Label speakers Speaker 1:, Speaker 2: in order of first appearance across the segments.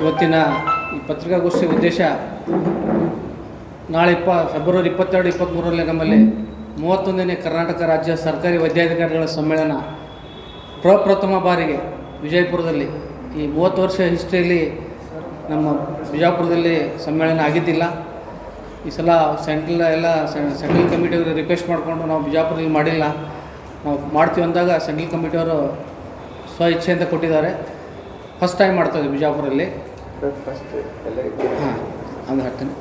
Speaker 1: ಇವತ್ತಿನ ಈ ಪತ್ರಿಕಾಗೋಷ್ಠಿ ಉದ್ದೇಶ ನಾಳೆ ಇಪ್ಪ, ಫೆಬ್ರವರಿ ಇಪ್ಪತ್ತೆರಡು, ಇಪ್ಪತ್ತ್ಮೂರರಲ್ಲಿ ನಮ್ಮಲ್ಲಿ ಮೂವತ್ತೊಂದನೇ ಕರ್ನಾಟಕ ರಾಜ್ಯ ಸರ್ಕಾರಿ ವೈದ್ಯಾಧಿಕಾರಿಗಳ ಸಮ್ಮೇಳನ ಪ್ರಪ್ರಥಮ ಬಾರಿಗೆ ವಿಜಯಪುರದಲ್ಲಿ. ಈ ಮೂವತ್ತು ವರ್ಷ ಹಿಸ್ಟ್ರಿಯಲ್ಲಿ ನಮ್ಮ ಬಿಜಾಪುರದಲ್ಲಿ ಸಮ್ಮೇಳನ ಆಗಿದ್ದಿಲ್ಲ. ಈ ಸಲ ಸೆಂಟ್ರಲ್ ಎಲ್ಲ ಸೆಂಟ್ರಲ್ ಕಮಿಟಿಯವರು ರಿಕ್ವೆಸ್ಟ್ ಮಾಡಿಕೊಂಡು ನಾವು ಬಿಜಾಪುರದಲ್ಲಿ ಮಾಡಿಲ್ಲ. ನಾವು ಮಾಡ್ತೀವಿ ಅಂದಾಗ ಸೆಂಟ್ರಲ್ ಕಮಿಟಿಯವರು ಸ್ವ ಇಚ್ಛೆಯಿಂದ ಕೊಟ್ಟಿದ್ದಾರೆ. ಫಸ್ಟ್ ಟೈಮ್ ಮಾಡ್ತಾಯಿದ್ವಿ ಬಿಜಾಪುರಲ್ಲಿ. ಹಾಂ ಅಂದ್ರೆ ಹಾಕ್ತೀನಿ.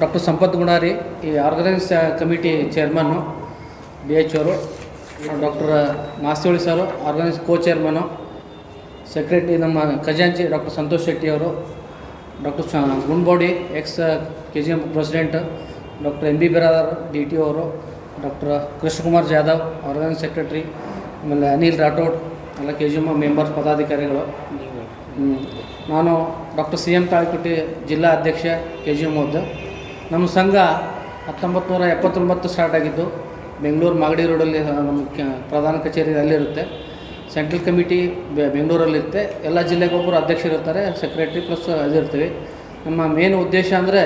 Speaker 1: ಡಾಕ್ಟರ್ ಸಂಪತ್ ಗುಣಾರಿ ಈ organise committee chairman B H ಅವರು doctor Mastiholi sir organise co chairman secretary ನಮ್ಮ ಖಜಾಂಚಿ ಡಾಕ್ಟರ್ ಸಂತೋಷ್ ಶೆಟ್ಟಿ ಅವರು doctor Gundbodi X K G M president doctor M B Biradar D T ಅವರು doctor Krishnakumar Jadhav organise secretary ಆಮೇಲೆ ಅನಿಲ್ ರಾಠೋಡ್ ಎಲ್ಲ K G M members ಪದಾಧಿಕಾರಿಗಳು ನಾನು doctor C M ತಾಳಿಕುಟ್ಟಿ ಜಿಲ್ಲಾ ಅಧ್ಯಕ್ಷ ಕೆ ಜಿ ಎಂ ಓದ್ ನಮ್ಮ ಸಂಘ ಹತ್ತೊಂಬತ್ತು ನೂರ ಎಪ್ಪತ್ತೊಂಬತ್ತು ಸ್ಟಾರ್ಟ್ ಆಗಿದ್ದು, ಬೆಂಗಳೂರು ಮಾಗಡಿ ರೋಡಲ್ಲಿ ನಮ್ಮ ಪ್ರಧಾನ ಕಚೇರಿ ಅಲ್ಲಿರುತ್ತೆ ಸೆಂಟ್ರಲ್ ಕಮಿಟಿ ಬೆಂಗಳೂರಲ್ಲಿರುತ್ತೆ. ಎಲ್ಲ ಜಿಲ್ಲೆಗೊಬ್ಬರು ಅಧ್ಯಕ್ಷರಿರ್ತಾರೆ ಸೆಕ್ರೆಟ್ರಿ ಪ್ಲಸ್ ಅದಿರ್ತೀವಿ ನಮ್ಮ ಮೇನ್ ಉದ್ದೇಶ ಅಂದರೆ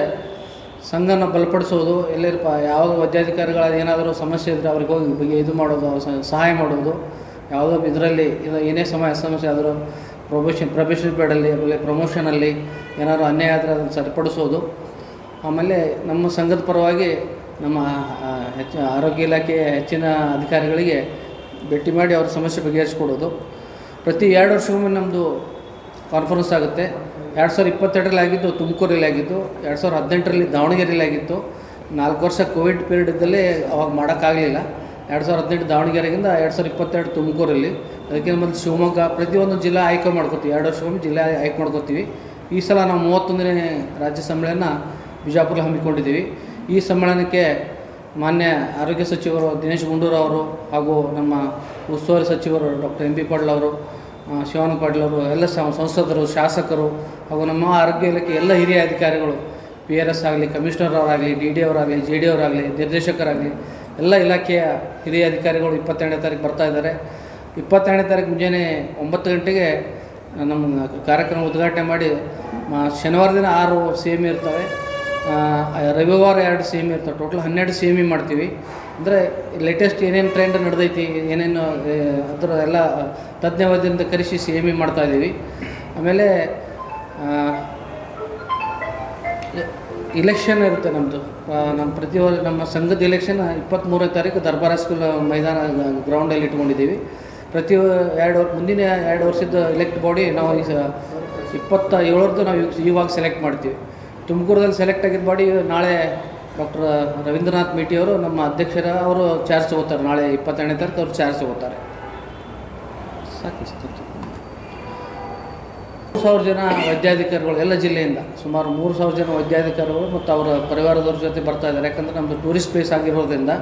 Speaker 1: ಸಂಘನ ಬಲಪಡಿಸೋದು ಎಲ್ಲಿರ್ಪ ಯಾವ ವೈದ್ಯಾಧಿಕಾರಿಗಳ ಏನಾದರೂ ಸಮಸ್ಯೆ ಇದ್ದರೆ ಅವ್ರಿಗೆ ಹೋಗಿ ಇದು ಮಾಡೋದು ಸಹಾಯ ಮಾಡೋದು. ಯಾವುದೋ ಇದರಲ್ಲಿ ಇದು ಏನೇ ಸಮಯ ಸಮಸ್ಯೆ ಆದರೂ ಪ್ರೊಬೇಷನ್ ಪ್ರೊಬೇಷನ್ ಪೀರಿಯಡಲ್ಲಿ ಆಮೇಲೆ ಪ್ರಮೋಷನಲ್ಲಿ ಏನಾದರೂ ಅನ್ಯಾಯ ಆದರೆ ಅದನ್ನು ಸರಿಪಡಿಸೋದು. ಆಮೇಲೆ ನಮ್ಮ ಸಂಘದ ಪರವಾಗಿ ನಮ್ಮ ಹೆಚ್ಚು ಆರೋಗ್ಯ ಇಲಾಖೆಯ ಹೆಚ್ಚಿನ ಅಧಿಕಾರಿಗಳಿಗೆ ಭೇಟಿ ಮಾಡಿ ಅವ್ರ ಸಮಸ್ಯೆ ಬಗೆಹರಿಸ್ಕೊಡೋದು. ಪ್ರತಿ ಎರಡು ವರ್ಷಕ್ಕೊಮ್ಮೆ ನಮ್ಮದು ಕಾನ್ಫರೆನ್ಸ್ ಆಗುತ್ತೆ. ಎರಡು ಸಾವಿರದ ಇಪ್ಪತ್ತೆರಡರಲ್ಲಿ ಆಗಿದ್ದು ತುಮಕೂರಲ್ಲಿ ಆಗಿತ್ತು ಎರಡು ಸಾವಿರದ ಹದಿನೆಂಟರಲ್ಲಿ ದಾವಣಗೆರೆಯಲ್ಲಿ ಆಗಿತ್ತು. ನಾಲ್ಕು ವರ್ಷ ಕೋವಿಡ್ ಪೀರಿಯಡ್ ಇದ್ದಲ್ಲೇ ಅವಾಗ ಮಾಡೋಕ್ಕಾಗಲಿಲ್ಲ. ಎರಡು ಸಾವಿರದ ಹದಿನೆಂಟು ದಾವಣಗೆರೆಗಿಂದ ಎರಡು ಸಾವಿರದ ಇಪ್ಪತ್ತೆರಡು ತುಮಕೂರಲ್ಲಿ. ಅದಕ್ಕೆ ಮತ್ತು ಶಿವಮೊಗ್ಗ, ಪ್ರತಿಯೊಂದು ಜಿಲ್ಲಾ ಆಯ್ಕೆ ಮಾಡ್ಕೋತೀವಿ. ಎರಡು ವರ್ಷಕ್ಕೊಮ್ಮೆ ಜಿಲ್ಲೆ ಆಯ್ಕೆ ಮಾಡ್ಕೋತೀವಿ. ಈ ಸಲ ನಾವು ಮೂವತ್ತೊಂದನೇ ರಾಜ್ಯ ಸಮ್ಮೇಳನ ಬಿಜಾಪುರ ಹಮ್ಮಿಕೊಂಡಿದ್ದೀವಿ. ಈ ಸಮ್ಮೇಳನಕ್ಕೆ ಮಾನ್ಯ ಆರೋಗ್ಯ ಸಚಿವರು ದಿನೇಶ್ ಗುಂಡೂರು ಅವರು ಹಾಗೂ ನಮ್ಮ ಉಸ್ತುವಾರಿ ಸಚಿವರು ಡಾಕ್ಟರ್ ಎಂ ಬಿ ಪಾಟೀಲ್ ಅವರು ಶಿವಾನಂದ ಪಾಟೀಲ್ ಅವರು, ಎಲ್ಲ ಸಂಸದರು, ಶಾಸಕರು ಹಾಗೂ ನಮ್ಮ ಆರೋಗ್ಯ ಇಲಾಖೆ ಎಲ್ಲ ಹಿರಿಯ ಅಧಿಕಾರಿಗಳು, ಪಿ ಆರ್ ಎಸ್ ಆಗಲಿ, ಕಮಿಷನರ್ ಅವರಾಗಲಿ, ಡಿ ಡಿ ಅವರಾಗಲಿ, ಜೆ ಡಿ ಅವರಾಗಲಿ, ನಿರ್ದೇಶಕರಾಗಲಿ ಎಲ್ಲ ಇಲಾಖೆಯ ಹಿರಿಯ ಅಧಿಕಾರಿಗಳು ಇಪ್ಪತ್ತೆರಡನೇ ತಾರೀಕು ಬರ್ತಾ ಇದ್ದಾರೆ. ಇಪ್ಪತ್ತೆರಡನೇ ತಾರೀಕು ಮುಂಜಾನೆ ಒಂಬತ್ತು ಗಂಟೆಗೆ ನಮ್ಮ ಕಾರ್ಯಕ್ರಮ ಉದ್ಘಾಟನೆ ಮಾಡಿ ಶನಿವಾರ ದಿನ ಆರು ಸಿ ಎಂ ಇರ್ತವೆ. ರವಿವಾರ ಎರಡು ಸಿ ಎಂ ಇರ್ತವೆ. ಟೋಟಲ್ ಹನ್ನೆರಡು ಸಿ ಎಂ ಇ ಮಾಡ್ತೀವಿ. ಅಂದರೆ ಲೇಟೆಸ್ಟ್ ಏನೇನು ಟ್ರೆಂಡ್ ನಡೆದೈತಿ, ಏನೇನು ಅದರ ಎಲ್ಲ ತಜ್ಞ ವೈದ್ಯರಿಂದ ಕರೆಸಿ ಸಿ ಎಂ ಇ ಮಾಡ್ತಾಯಿದ್ದೀವಿ ಆಮೇಲೆ ಇಲೆಕ್ಷನ್ ಇರುತ್ತೆ ನಮ್ಮದು ನಮ್ಮ ಪ್ರತಿವರ್ ನಮ್ಮ ಸಂಘದ ಇಲೆಕ್ಷನ್ ಇಪ್ಪತ್ತ್ಮೂರನೇ ತಾರೀಕು ದರ್ಬಾರ್ ಸ್ಕೂಲ್ ಮೈದಾನ ಗ್ರೌಂಡಲ್ಲಿ ಇಟ್ಕೊಂಡಿದ್ದೀವಿ. ಪ್ರತಿ ಎರಡು ಮುಂದಿನ ಎರಡು ವರ್ಷದ ಎಲೆಕ್ಟ್ ಬಾಡಿ ನಾವು ಈ ಇಪ್ಪತ್ತ ಏಳರದ್ದು ನಾವು ಇವ್- ಇವಾಗ ಸೆಲೆಕ್ಟ್ ಮಾಡ್ತೀವಿ. ತುಮಕೂರದಲ್ಲಿ ಸೆಲೆಕ್ಟ್ ಆಗಿದ್ದ ಬಾಡಿ ನಾಳೆ ಡಾಕ್ಟರ್ ರವೀಂದ್ರನಾಥ್ ಮೇಟಿ ಅವರು, ನಮ್ಮ ಅಧ್ಯಕ್ಷರ ಅವರು ಚಾರ್ಜ್ ತಗೋತಾರೆ ನಾಳೆ ಇಪ್ಪತ್ತೆರಡನೇ ತಾರೀಕು ಅವರು ಚಾರ್ಜ್ ತಗೋತಾರೆ ಸಾಕು ಸಾವಿರ ಜನ ವೈದ್ಯಾಧಿಕಾರಿಗಳು ಎಲ್ಲ ಜಿಲ್ಲೆಯಿಂದ. ಸುಮಾರು ಮೂರು ಸಾವಿರ ಜನ ವೈದ್ಯಾಧಿಕಾರಿಗಳು ಮತ್ತು ಅವರ ಪರಿವಾರದವ್ರ ಜೊತೆ ಬರ್ತಾ ಇದ್ದಾರೆ. ಯಾಕಂದರೆ ನಮ್ಮದು ಟೂರಿಸ್ಟ್ ಪ್ಲೇಸ್ ಆಗಿರೋದ್ರಿಂದ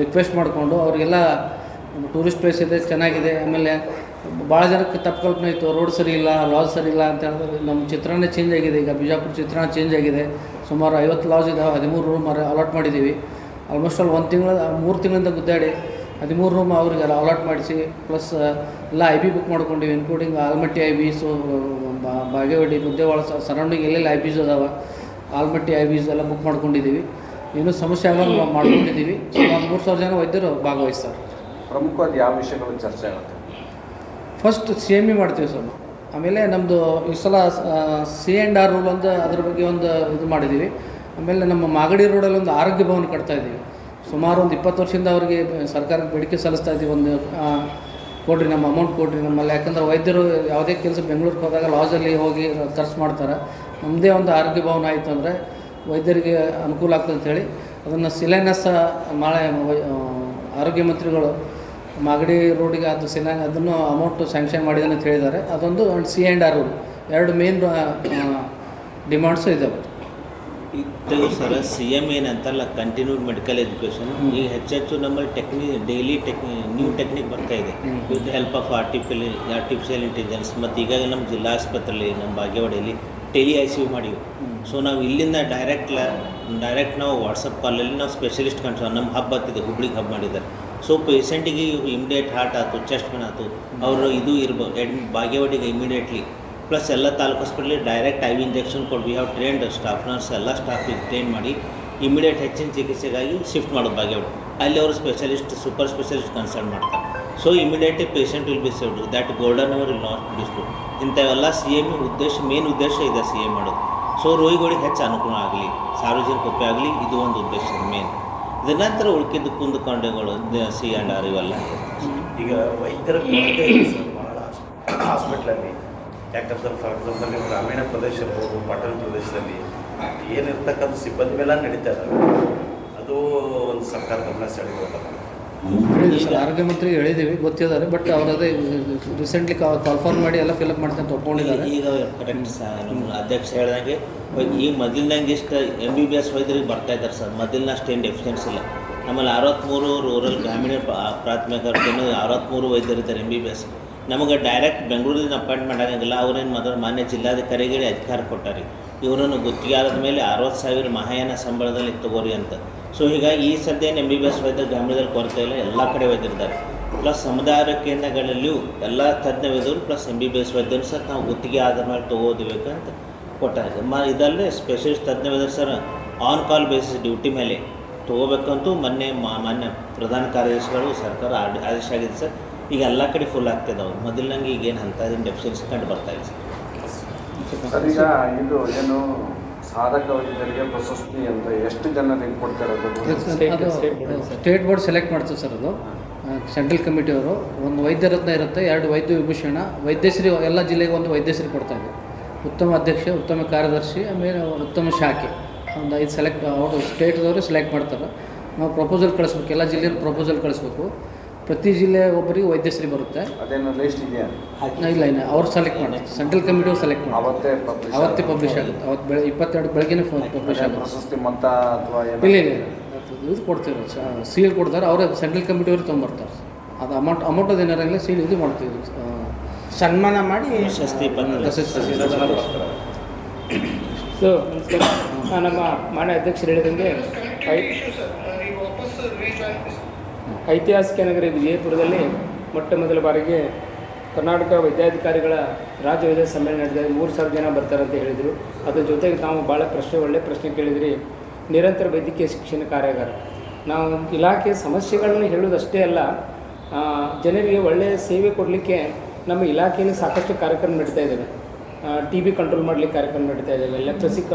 Speaker 1: ರಿಕ್ವೆಸ್ಟ್ ಮಾಡಿಕೊಂಡು ಅವರಿಗೆಲ್ಲ ಟೂರಿಸ್ಟ್ ಪ್ಲೇಸ್ ಇದೆ, ಚೆನ್ನಾಗಿದೆ. ಆಮೇಲೆ ಭಾಳ ಜನಕ್ಕೆ ತಪ್ಪು ಕಲ್ಪನೆ ಇತ್ತು. ರೋಡ್ ಸರಿ ಇಲ್ಲ ಲಾಜ್ ಸರಿ ಇಲ್ಲ ಅಂತ ಹೇಳಿದ್ರೆ ನಮ್ಮ ಚಿತ್ರಣ ಚೇಂಜ್ ಆಗಿದೆ. ಈಗ ಬಿಜಾಪುರ ಚಿತ್ರಣ ಚೇಂಜ್ ಆಗಿದೆ. ಸುಮಾರು ಐವತ್ತು ಲಾಜ್ ಇದ್ದಾವೆ ಹದಿಮೂರು ರೂಮ್ ಅಲಾಟ್ ಮಾಡಿದ್ದೀವಿ. ಆಲ್ಮೋಸ್ಟ್ ಅಲ್ಲಿ ಒಂದು ತಿಂಗಳ, ಮೂರು ತಿಂಗಳಿಂದ ಗುದ್ದಾಡಿ ಹದಿಮೂರು ರೂಮ್ ಅವ್ರಿಗೆ ಅಲಾಟ್ ಮಾಡಿಸಿ ಪ್ಲಸ್ ಎಲ್ಲ I B book ಮಾಡ್ಕೊಂಡಿವಿ including Almatti I Bs Bagewadi ಮುದ್ದೆವಾಳ surrounding ಎಲ್ಲೆಲ್ಲಿ ಐ ಬೀಸ್ ಅದಾವೆ ಆಲ್ಮಟ್ಟಿ ಐ ಬೀಸ್ ಎಲ್ಲ ಬುಕ್ ಮಾಡ್ಕೊಂಡಿದ್ದೀವಿ. ಇನ್ನೂ ಸಮಸ್ಯೆ ಆಗಲ್ಲ ನಾವು ಮಾಡ್ಕೊಂಡಿದ್ದೀವಿ. ಸುಮಾರು ಮೂರು ಸಾವಿರ ಜನ ವೈದ್ಯರು ಭಾಗವಹಿಸ್ತಾರೆ.
Speaker 2: ಪ್ರಮುಖವಾದ ಯಾವ ವಿಷಯಗಳು ಚರ್ಚೆ ಆಗುತ್ತೆ?
Speaker 1: ಫಸ್ಟ್ ಸಿ ಎಂ ಇ ಮಾಡ್ತೀವಿ ಸರ್ ನಾವು. ಆಮೇಲೆ ನಮ್ಮದು ಈ ಸಲ ಸಿ ಆ್ಯಂಡ್ ಆರ್ ರೂಲ್ ಒಂದು ಅದ್ರ ಬಗ್ಗೆ ಒಂದು ಇದು ಮಾಡಿದ್ದೀವಿ. ಆಮೇಲೆ ನಮ್ಮ ಮಾಗಡಿ ರೋಡಲ್ಲಿ ಒಂದು ಆರೋಗ್ಯ ಭವನ ಕಟ್ತಾ ಇದ್ದೀವಿ. ಸುಮಾರು ಒಂದು ಇಪ್ಪತ್ತು ವರ್ಷದಿಂದ ಅವರಿಗೆ ಸರ್ಕಾರಕ್ಕೆ ಬೇಡಿಕೆ ಸಲ್ಲಿಸ್ತಾ ಇದ್ದೀವಿ ಒಂದು ಕೊಡ್ರಿ, ನಮ್ಮ ಅಮೌಂಟ್ ಕೊಡ್ರಿ ನಮ್ಮಲ್ಲಿ. ಯಾಕಂದ್ರೆ ವೈದ್ಯರು ಯಾವುದೇ ಕೆಲಸ ಬೆಂಗಳೂರಿಗೆ ಹೋದಾಗ ಲಾಜಲ್ಲಿ ಹೋಗಿ ಖರ್ಚು ಮಾಡ್ತಾರೆ. ನಮ್ಮದೇ ಒಂದು ಆರೋಗ್ಯ ಭವನ ಆಯಿತು ಅಂದರೆ ವೈದ್ಯರಿಗೆ ಅನುಕೂಲ ಆಗ್ತದೆ ಅಂಥೇಳಿ ಅದನ್ನು ಶಿಲಾನ್ಯಾಸ ವೈ- ಆರೋಗ್ಯ ಮಂತ್ರಿಗಳು ಮಾಗಡಿ ರೋಡಿಗೆ ಅದು ಶಿಲಾ, ಅದನ್ನು ಅಮೌಂಟು ಸ್ಯಾಂಕ್ಷನ್ ಮಾಡಿದ್ದಾನೆ ಅಂತ ಹೇಳಿದ್ದಾರೆ. ಅದೊಂದು ಸಿ ಆ್ಯಂಡ್ ಆರ್ ಎರಡು ಮೇನ್ ಡಿಮಾಂಡ್ಸು ಇದ್ದಾವೆ
Speaker 3: ಇದು ಸರ ಸಿ ಎಂ ಏನಂತಲ್ಲ ಕಂಟಿನ್ಯೂಡ್ ಮೆಡಿಕಲ್ ಎಜುಕೇಷನ್ ಈಗ ಹೆಚ್ಚೆಚ್ಚು ನಮ್ಮಲ್ಲಿ ಟೆಕ್ನಿ ಡೈಲಿ ಟೆಕ್ನಿ ನ್ಯೂ ಟೆಕ್ನಿಕ್ ಬರ್ತಾ ಇದೆ. ವಿತ್ ಹೆಲ್ಪ್ ಆಫ್ ಆರ್ಟಿಫಿಲ್ ಆರ್ಟಿಫಿಷಿಯಲ್ ಇಂಟೆಲಿಜೆನ್ಸ್ ಮತ್ತು ಈಗಾಗ ನಮ್ಮ ಜಿಲ್ಲಾ ಆಸ್ಪತ್ರೆಯಲ್ಲಿ ನಮ್ಮ ಭಾಗ್ಯವಾಡಿಯಲ್ಲಿ ಟೆಲಿ ಐ ಸಿ ಯು ಮಾಡಿವಿ. ಸೊ ನಾವು ಇಲ್ಲಿಂದ ಡೈರೆಕ್ಟ್ ಡೈರೆಕ್ಟ್ ನಾವು ವಾಟ್ಸಪ್ ಕಾಲಲ್ಲಿ ನಾವು ಸ್ಪೆಷಲಿಸ್ಟ್ ಕನ್ಸೋ ನಮ್ಮ ಹಬ್ ಹತ್ತಿದೆ ಹುಬ್ಳಿಗೆ ಹಬ್ ಮಾಡಿದ್ದಾರೆ. ಸೊ ಪೇಷಂಟಿಗೆ ಇಮಿಡಿಯೇಟ್ ಹಾರ್ಟ್ ಆಯ್ತು ಚೆಸ್ಟ್ ಪೇನ್ ಆಯ್ತು. ಅವರು ಇದು ಇರ್ಬೋದು ಎಡ್ ಭಾಗ್ಯವಾಡಿಗೆ ಇಮಿಡಿಯೇಟ್ಲಿ ಪ್ಲಸ್ ಎಲ್ಲ ತಾಲೂಕು ಹಾಸ್ಪಿಟ್ಲಿಗೆ direct I V injection code we have trained staff nurse ಎಲ್ಲ ಸ್ಟಾಫಿಗೆ ಟ್ರೈನ್ ಮಾಡಿ ಇಮಿಡಿಯೇಟ್ ಹೆಚ್ಚಿನ ಚಿಕಿತ್ಸೆಗಾಗಿ ಶಿಫ್ಟ್ ಮಾಡೋದು ಬಗ್ಗೆ ಅಲ್ಲಿ ಅವರು ಸ್ಪೆಷಲಿಸ್ಟ್ ಸೂಪರ್ ಸ್ಪೆಷಲಿಸ್ಟ್ ಕನ್ಸಲ್ಟ್ ಮಾಡ್ತಾರೆ. So immediately patient will be saved that golden hour will not dispute ಇಂಥವೆಲ್ಲ ಸಿ ಎಂ ಉದ್ದೇಶ ಮೇನ್ ಉದ್ದೇಶ ಇದೆ ಸಿ ಎಂ ಮಾಡೋದು. ಸೊ ರೋಗಿಗಳಿಗೆ ಹೆಚ್ಚು ಅನುಕೂಲ ಆಗಲಿ, ಸಾರ್ವಜನಿಕ ಉಪಯೋಗ ಆಗಲಿ, ಇದು ಒಂದು ಉದ್ದೇಶ ಮೇನ್ ಇದರ ನಂತರ ಉಳ್ಕಿದ್ದು ಕುಂದುಕೊಂಡೆಗಳು ಸಿ ಆ್ಯಂಡ್ ಆರ್ ಇವೆಲ್ಲ.
Speaker 4: ಈಗ ವೈದ್ಯರ ಹಾಸ್ಪಿಟ್ಲಲ್ಲಿ ಯಾಕಂದ್ರೆ ಫಾರ್ ಎಕ್ಸಾಂಪಲ್ ನೀವು ಗ್ರಾಮೀಣ ಪ್ರದೇಶಗಳು ಪಟ್ಟಣ ಪ್ರದೇಶದಲ್ಲಿ ಏನಿರ್ತಕ್ಕಂಥ ಸಿಬ್ಬಂದಿ ಮೇಲೆ ನಡೀತಾ ಇದ್ದಾರೆ ಅದು ಒಂದು ಸರ್ಕಾರ ಗಮನ
Speaker 1: ಸರ್ ಆರೋಗ್ಯ ಮಂತ್ರಿ ಹೇಳಿದ್ದೀವಿ ಗೊತ್ತಿದ್ದಾರೆ ಬಟ್ ಅವರದೇ ರೀಸೆಂಟ್ಲಿ ಕಾಲ್ಫಾರ್ಮ್ ಮಾಡಿ ಎಲ್ಲ ಫಿಲಪ್ ಮಾಡ್ತಾನೆ ತೊಗೊಂಡಿದ್ದಾರೆ
Speaker 3: ಈಗ ಕರೆಕ್ಟ್ ಸರ್ ನಮ್ಮ ಅಧ್ಯಕ್ಷ ಹೇಳ್ದಂಗೆ ಈಗ ಮೊದಲಿನಂಗೆ ಇಷ್ಟು ಎಂ ಬಿ ಬಿ ಎಸ್ ವೈದ್ಯರಿಗೆ ಬರ್ತಾ ಇದ್ದಾರೆ ಸರ್ ಮೊದಲಿನ ಏನು ಡೆಫಿಷಿಯನ್ಸಿ ಇಲ್ಲ. ನಮ್ಮಲ್ಲಿ ಅರವತ್ತ್ಮೂರು ರೂರಲ್ ಗ್ರಾಮೀಣ ಪ್ರಾಥಮಿಕ ಅರ್ಥ ಅರವತ್ತ್ಮೂರು ವೈದ್ಯರಿದ್ದಾರೆ ಎಂ ಬಿ ಬಿ ಎಸ್ ನಮಗೆ ಡೈರೆಕ್ಟ್ ಬೆಂಗಳೂರಿಂದ ಅಪಾಯಿಂಟ್ಮೆಂಟ್ ಆಗಂಗಿಲ್ಲ ಅವ್ರೇನು ಮೊದಲು ಮಾನ್ಯ ಜಿಲ್ಲಾಧಿಕಾರಿಗಳಿಗೆ ಅಧಿಕಾರ ಕೊಟ್ಟಾರಿ. ಇವರನ್ನು ಗುತ್ತಿಗೆ ಆದ ಮೇಲೆ ಅರವತ್ತು ಸಾವಿರ ಮಹಾಯಾನ ಸಂಬಳದಲ್ಲಿ ತಗೋರಿ ಅಂತ. ಸೊ ಹೀಗಾಗಿ ಈ ಸದ್ಯ ಎಂ ಬಿ ಬಿ ಎಸ್ ವೈದ್ಯರು ಗ್ರಾಮೀಣದಲ್ಲಿ ಕೊರತೆ ಇಲ್ಲ. ಎಲ್ಲ ಕಡೆ ವೈದ್ಯರಿದ್ದಾರೆ. ಪ್ಲಸ್ ಸಮುದಾಯ ಕೇಂದ್ರಗಳಲ್ಲಿಯೂ ಎಲ್ಲ ತಜ್ಞ ವೈದ್ಯರು plus M B B S ವೈದ್ಯರು ಸರ್ ನಾವು ಗುತ್ತಿಗೆ ಆದ ಮೇಲೆ ತೊಗೋದಿಬೇಕಂತ ಕೊಟ್ಟಾರೆ. ಮ ಇದಲ್ಲದೆ ಸ್ಪೆಷಲಿಸ್ಟ್ ತಜ್ಞ ವೈದ್ಯರು sir on call basis duty ಮೇಲೆ ತಗೋಬೇಕಂತೂ ಮೊನ್ನೆ ಮಾನ್ಯ ಪ್ರಧಾನ ಕಾರ್ಯದರ್ಶಿಗಳು ಸರ್ಕಾರ ಆದೇಶ ಆಗಿದೆ ಸರ್. ಈಗ ಎಲ್ಲ ಕಡೆ ಫುಲ್ ಆಗ್ತಿದ್ದಾವೆ ಮೊದಲಿನಂಗೆ ಈಗೇನು ಅಂಥದ್ದೇನು ಡೆಫಿಷಿಯನ್ಸಿ ಕಂಡು ಬರ್ತಾ ಇಲ್ಲ ಸರ್.
Speaker 2: ಸರ್ ಈಗ ಇದು ಏನು ಸಾಧಕ ವೈದ್ಯರಿಗೆ ಪ್ರಶಸ್ತಿ ಅಂತ ಎಷ್ಟು ಜನರಿಗೆ
Speaker 1: ಕೊಡ್ತಾರೆ ಸ್ಟೇಟ್ ಬೋರ್ಡ್ ಸೆಲೆಕ್ಟ್ ಮಾಡ್ತದೆ ಸರ್ ಅದು. ಸೆಂಟ್ರಲ್ ಕಮಿಟಿಯವರು ಒಂದು ವೈದ್ಯ ರತ್ನ ಇರುತ್ತೆ ಎರಡು ವೈದ್ಯ ವಿಭೂಷಣ ವೈದ್ಯಶ್ರೀ ಎಲ್ಲ ಜಿಲ್ಲೆಗೆ ಒಂದು ವೈದ್ಯಶ್ರೀ ಕೊಡ್ತಾ ಇದೆ. ಉತ್ತಮ ಅಧ್ಯಕ್ಷ ಉತ್ತಮ ಕಾರ್ಯದರ್ಶಿ ಆಮೇಲೆ ಉತ್ತಮ ಶಾಖೆ. ಒಂದು ಐದು ಸೆಲೆಕ್ಟ್ ಅವರು ಸ್ಟೇಟ್ದವರು ಸೆಲೆಕ್ಟ್ ಮಾಡ್ತಾರೆ. ನಾವು ಪ್ರಪೋಸಲ್ ಕಳಿಸ್ಬೇಕು ಎಲ್ಲ ಜಿಲ್ಲೆಯಲ್ಲಿ ಪ್ರಪೋಸಲ್ ಕಳಿಸ್ಬೇಕು. ಪ್ರತಿ ಜಿಲ್ಲೆ ಒಬ್ಬರಿಗೆ ವೈದ್ಯಶ್ರೀ ಬರುತ್ತೆ.
Speaker 2: ಅದೇನು ಲಿಸ್ಟ್ ಇದೆಯಾ?
Speaker 1: ಇಲ್ಲ ಇಲ್ಲ ಅವ್ರು ಸೆಲೆಕ್ಟ್ ಮಾಡ್ತಾರೆ ಸೆಂಟ್ರಲ್ ಕಮಿಟಿ ಸೆಲೆಕ್ಟ್ ಮಾಡಿ.
Speaker 2: ಅವತ್ತೇ ಪಬ್ಲಿಷ್
Speaker 1: ಅವತ್ತೇ ಪಬ್ಲಿಷ್ ಆಗುತ್ತೆ. ಅವತ್ತು ಬೆಳೆ ಇಪ್ಪತ್ತೆರಡು ಬೆಳಗ್ಗೆ ಪಬ್ಲಿಷ್ ಆಗುತ್ತೆ.
Speaker 2: ಪ್ರಶಸ್ತಿ ಮೊತ್ತ ಅಥವಾ
Speaker 1: ಇಲ್ಲ ಇಲ್ಲ. ಅದು ಇದು ಕೊಡ್ತೀವಿ ಸೀಲ್ ಕೊಡ್ತಾರೆ. ಅವರೇ ಸೆಂಟ್ರಲ್ ಕಮಿಟಿಯವ್ರು ತೊಗೊಂಬರ್ತಾರೆ. ಅದು ಅಮೌಂಟ್ ಅಮೌಂಟ್ ಅದೇನಾರಂಗಿಲ್ಲ ಸೀಲ್ ಇದು ಮಾಡ್ತೀವಿ.
Speaker 5: ಸನ್ಮಾನ ಮಾಡಿ
Speaker 3: ಪ್ರಶಸ್ತಿ
Speaker 5: ಸೊ ನಮ್ಮ ಮಾನ್ಯ ಅಧ್ಯಕ್ಷರು ಹೇಳಿದಂಗೆ ಐ- ಐತಿಹಾಸಿಕ ನಗರಿ ವಿಜಯಪುರದಲ್ಲಿ ಮೊಟ್ಟ ಮೊದಲ ಬಾರಿಗೆ ಕರ್ನಾಟಕ ವೈದ್ಯಾಧಿಕಾರಿಗಳ ರಾಜ್ಯ ವೈದ್ಯ ಸಮ್ಮೇಳನ ನಡೆದಿದೆ. ಮೂರು ಸಾವಿರ ಜನ ಬರ್ತಾರೆ ಅಂತ ಹೇಳಿದರು. ಅದ್ರ ಜೊತೆಗೆ ನಾವು ಭಾಳ ಪ್ರಶ್ನೆ, ಒಳ್ಳೆ ಪ್ರಶ್ನೆ ಕೇಳಿದ್ರಿ. ನಿರಂತರ ವೈದ್ಯಕೀಯ ಶಿಕ್ಷಣ ಕಾರ್ಯಾಗಾರ. ನಾವು ಇಲಾಖೆ ಸಮಸ್ಯೆಗಳನ್ನು ಹೇಳುವುದಷ್ಟೇ ಅಲ್ಲ ಜನರಿಗೆ ಒಳ್ಳೆಯ ಸೇವೆ ಕೊಡಲಿಕ್ಕೆ ನಮ್ಮ ಇಲಾಖೆಯಲ್ಲಿ ಸಾಕಷ್ಟು ಕಾರ್ಯಕ್ರಮ ನಡೀತಾ ಇದ್ದಾವೆ. ಟಿ ಬಿ ಕಂಟ್ರೋಲ್ ಮಾಡಲಿಕ್ಕೆ ಕಾರ್ಯಕ್ರಮ ನಡೀತಾ ಇದ್ದಾವೆ. ಕ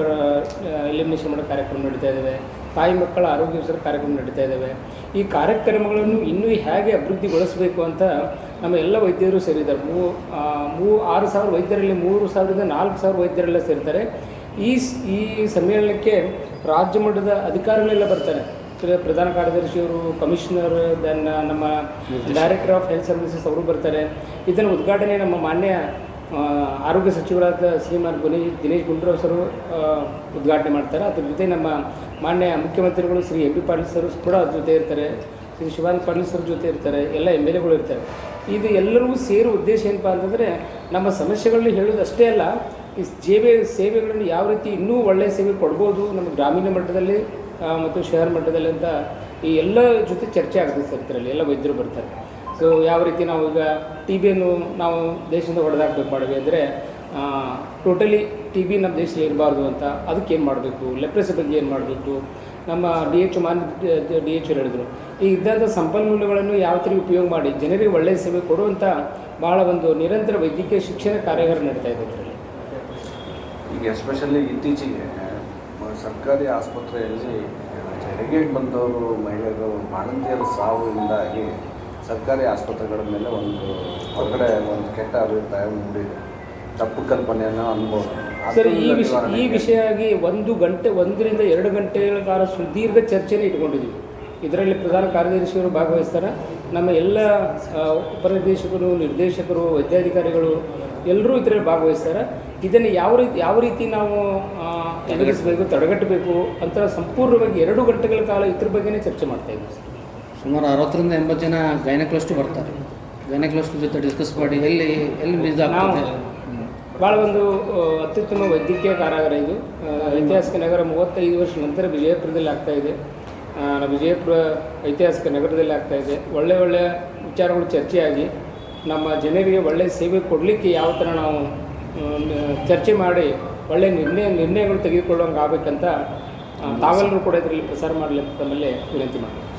Speaker 5: ಎಲಿಮಿನೇಷನ್ ಮಾಡೋ ಕಾರ್ಯಕ್ರಮ ನಡೀತಾ ಇದ್ದಾವೆ. ತಾಯಿ ಮಕ್ಕಳ ಆರೋಗ್ಯ ವಿಷಯದ ಕಾರ್ಯಕ್ರಮ ನಡೀತಾ ಇದ್ದಾವೆ. ಈ ಕಾರ್ಯಕ್ರಮಗಳನ್ನು ಇನ್ನೂ ಹೇಗೆ ಅಭಿವೃದ್ಧಿಗೊಳಿಸಬೇಕು ಅಂತ ನಮ್ಮ ಎಲ್ಲ ವೈದ್ಯರು ಸೇರಿದ್ದಾರೆ. ಮೂ ಮೂ ಆರು ಸಾವಿರ ವೈದ್ಯರಲ್ಲಿ ಮೂರು ಸಾವಿರದ ನಾಲ್ಕು ಸಾವಿರ ವೈದ್ಯರೆಲ್ಲ ಸೇರ್ತಾರೆ. ಈ ಈ ಸಮ್ಮೇಳನಕ್ಕೆ ರಾಜ್ಯ ಮಟ್ಟದ ಅಧಿಕಾರಿಗಳೆಲ್ಲ ಬರ್ತಾರೆ. ಪ್ರಧಾನ ಕಾರ್ಯದರ್ಶಿಯವರು ಕಮಿಷನರ್ ದೆನ್ ನಮ್ಮ ಡೈರೆಕ್ಟರ್ ಆಫ್ ಹೆಲ್ತ್ ಸರ್ವಿಸಸ್ ಅವರು ಬರ್ತಾರೆ. ಇದನ್ನು ಉದ್ಘಾಟನೆ ನಮ್ಮ ಮಾನ್ಯ ಆರೋಗ್ಯ ಸಚಿವರಾದ ಶ್ರೀಮಾನ್ ಗುನೇಶ್ ದಿನೇಶ್ ಗುಂಡೂರಾವ್ ಸರು ಉದ್ಘಾಟನೆ ಮಾಡ್ತಾರೆ. ಅದ್ರ ಜೊತೆ ನಮ್ಮ ಮಾನ್ಯ ಮುಖ್ಯಮಂತ್ರಿಗಳು Shri M P Patil sir ಕೂಡ ಅದ್ರ ಜೊತೆ ಇರ್ತಾರೆ. ಶ್ರೀ ಶಿವಾನಂದ ಪಾಟೀಲ್ ಸರ್ ಜೊತೆ ಇರ್ತಾರೆ. ಎಲ್ಲ ಎಂ ಎಲ್ ಎಗಳು ಇರ್ತಾರೆ. ಇದು ಎಲ್ಲರಿಗೂ ಸೇರುವ ಉದ್ದೇಶ ಏನಪ್ಪ ಅಂತಂದರೆ, ನಮ್ಮ ಸಮಸ್ಯೆಗಳನ್ನ ಹೇಳೋದು ಅಷ್ಟೇ ಅಲ್ಲ, ಈ ಸೇವೆ, ಸೇವೆಗಳನ್ನು ಯಾವ ರೀತಿ ಇನ್ನೂ ಒಳ್ಳೆಯ ಸೇವೆ ಕೊಡ್ಬೋದು ನಮ್ಮ ಗ್ರಾಮೀಣ ಮಟ್ಟದಲ್ಲಿ ಮತ್ತು ಶಹರ ಮಟ್ಟದಲ್ಲಿ ಅಂತ ಈ ಎಲ್ಲ ಜೊತೆ ಚರ್ಚೆ ಆಗ್ತದೆ ಸರ್ ಇದರಲ್ಲಿ. ಎಲ್ಲ ವೈದ್ಯರು ಬರ್ತಾರೆ. ಸೊ ಯಾವ ರೀತಿ ನಾವು ಈಗ ಟಿ ಬಿಯನ್ನು ನಾವು ದೇಶದಿಂದ ಹೊಡೆದಾಕ್ಬೇಕು ಮಾಡಿದ್ವಿ ಅಂದರೆ ಟೋಟಲಿ ಟಿ ಬಿ ನಮ್ಮ ದೇಶದಲ್ಲಿ ಇರಬಾರ್ದು ಅಂತ ಅದಕ್ಕೆ ಏನು ಮಾಡಬೇಕು? ಲೆಪ್ರೆಸಿ ಬಗ್ಗೆ ಏನು ಮಾಡಬೇಕು? ನಮ್ಮ ಡಿ ಎಚ್ ಮಾನ್ಯ ಡಿ ಎಚ್ ಹೇಳಿದರು. ಈ ಇದ್ದಂಥ ಸಂಪನ್ಮೂಲಗಳನ್ನು ಯಾವ ಥರ ಉಪಯೋಗ ಮಾಡಿ? ಜನರಿಗೆ ಒಳ್ಳೆಯ ಸೇವೆ ಕೊಡುವಂಥ ಭಾಳ ಒಂದು ನಿರಂತರ ವೈದ್ಯಕೀಯ ಶಿಕ್ಷಣ ಕಾರ್ಯಾಗಾರ ನಡೀತಾ ಇದೆ ಅದರಲ್ಲಿ
Speaker 2: ಈಗ ಎಸ್ಪೆಷಲಿ ಇತ್ತೀಚೆಗೆ ಸರ್ಕಾರಿ ಆಸ್ಪತ್ರೆಯಲ್ಲಿ ಹೆರಿಗೆ ಬಂದವರು ಮಹಿಳೆಯರು ಬಾಣಂತಿಯರ ಸಾವಿನಿಂದಾಗಿ ಸರ್ಕಾರಿ ಆಸ್ಪತ್ರೆಗಳ ಮೇಲೆ ಒಂದು ಹೊರಗಡೆ ಒಂದು ಕೆಟ್ಟ ಅಭಿಪ್ರಾಯ ಮೂಡಿದೆ. ತಪ್ಪು ಕಲ್ಪನೆಯನ್ನು ಅನ್ಬೋದು.
Speaker 5: ಸರ್ ಈ ವಿಷಯ ಈ ವಿಷಯ ಆಗಿ ಒಂದು ಗಂಟೆ ಒಂದರಿಂದ ಎರಡು ಗಂಟೆಗಳ ಕಾಲ ಸುದೀರ್ಘ ಚರ್ಚೆನ ಇಟ್ಕೊಂಡಿದ್ದೀವಿ. ಇದರಲ್ಲಿ ಪ್ರಧಾನ ಕಾರ್ಯದರ್ಶಿಯವರು ಭಾಗವಹಿಸ್ತಾರೆ. ನಮ್ಮ ಎಲ್ಲ ಉಪನಿರ್ದೇಶಕರು ನಿರ್ದೇಶಕರು ವೈದ್ಯಾಧಿಕಾರಿಗಳು ಎಲ್ಲರೂ ಇದರಲ್ಲಿ ಭಾಗವಹಿಸ್ತಾರೆ. ಇದನ್ನು ಯಾವ ರೀತಿ ಯಾವ ರೀತಿ ನಾವು ಎದುರಿಸಬೇಕು ತಡೆಗಟ್ಟಬೇಕು ಅಂತ ಸಂಪೂರ್ಣವಾಗಿ ಎರಡು ಗಂಟೆಗಳ ಕಾಲ ಇದ್ರ ಬಗ್ಗೆನೇ ಚರ್ಚೆ ಮಾಡ್ತಾ ಇದ್ದೀವಿ ಸರ್.
Speaker 1: ಸುಮಾರು ಅರವತ್ತರಿಂದ ಎಂಬತ್ತು ಜನ ಗೈನಕ್ಲಸ್ಟು ಬರ್ತಾರೆ. ಗೈನಕ್ಲಸ್ಟ್ ಜೊತೆ ಡಿಸ್ಕಸ್ ಮಾಡಿ ಎಲ್ಲಿ ಎಲ್ಲಿ ಮಿಸ್ ಆಗ್ತದೆ.
Speaker 5: ಭಾಳ ಒಂದು ಅತ್ಯುತ್ತಮ ವೈದ್ಯಕೀಯ ಕಾರಾಗಾರ ಇದು. ಐತಿಹಾಸಿಕ ನಗರ ಮೂವತ್ತೈದು ವರ್ಷ ನಂತರ ವಿಜಯಪುರದಲ್ಲಿ ಆಗ್ತಾ ಇದೆ. ವಿಜಯಪುರ ಐತಿಹಾಸಿಕ ನಗರದಲ್ಲಿ ಆಗ್ತಾ ಇದೆ. ಒಳ್ಳೆ ಒಳ್ಳೆ ವಿಚಾರಗಳು ಚರ್ಚೆಯಾಗಿ ನಮ್ಮ ಜನರಿಗೆ ಒಳ್ಳೆಯ ಸೇವೆ ಕೊಡಲಿಕ್ಕೆ ಯಾವ ಥರ ನಾವು ಚರ್ಚೆ ಮಾಡಿ ಒಳ್ಳೆಯ ನಿರ್ಣಯ, ನಿರ್ಣಯಗಳು ತೆಗೆದುಕೊಳ್ಳೋಂಗೆ ಆಗಬೇಕಂತ ತಾವೆಲ್ಲರೂ ಕೂಡ ಇದರಲ್ಲಿ ಪ್ರಸಾರ ಮಾಡಲಿ ತಮ್ಮಲ್ಲಿ ವಿನಂತಿ ಮಾಡ್ತೀನಿ.